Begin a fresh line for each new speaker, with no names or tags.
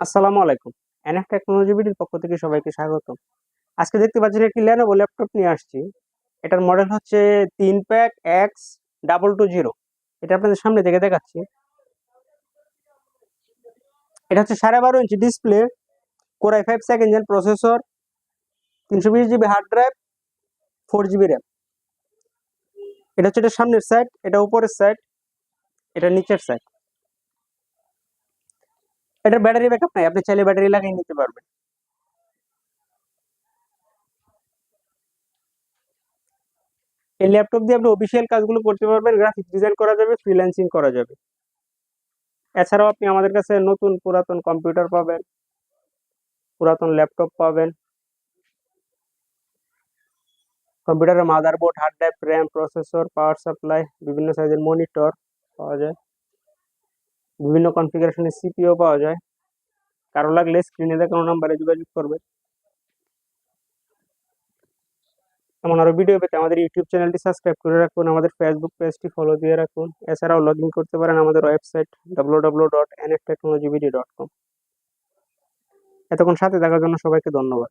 আসসালামু আলাইকুম। NF technology বিডির পক্ষ থেকে সবাইকে স্বাগতম। আজকে দেখতে পাচ্ছেন একটি ল্যানোভো ল্যাপটপ নিয়ে আসছি। এটার মডেল হচ্ছে তিন pack X double two zero এটা আপনাদের সামনে থেকে দেখাচ্ছি। এটা হচ্ছে সাড়ে বারো inch display core i five second gen processor তিনশো বিশ GB hard drive four GB RAM এটা হচ্ছে এটা সামনের সাইড এটা উপরের সাইড এটা নিচের সাইড এটার ব্যাটারি ব্যাকআপ নাই আপনি চাইলে ব্যাটারি লাগিয়ে নিতে পারবেন। এই ল্যাপটপ দিয়ে আপনি অফিসিয়াল কাজগুলো করতে পারবেন গ্রাফিক্স ডিজাইন করা যাবে ফ্রিল্যান্সিং করা যাবে। এছাড়াও আপনি আমাদের কাছে নতুন পুরাতন কম্পিউটার পাবেন, পুরাতন ল্যাপটপ পাবেন। কম্পিউটারের motherboard hard drive RAM processor power supply বিভিন্ন সাইজের মনিটর পাওয়া যায়। বিভিন্ন কনফিগারেশনের সিপিও পাওয়া যায়। কারও লাগলে স্ক্রিনে দেখানো নাম্বারে যোগাযোগ করবেন এমন আরও ভিডিও পেতে আমাদের ইউটিউব চ্যানেলটি সাবস্ক্রাইব করে রাখুন, আমাদের ফেসবুক পেজটি ফলো দিয়ে রাখুন। এছাড়াও লগ ইন করতে পারেন আমাদের website W W dot N F technology dot com এতক্ষণ সাথে থাকার জন্য সবাইকে ধন্যবাদ।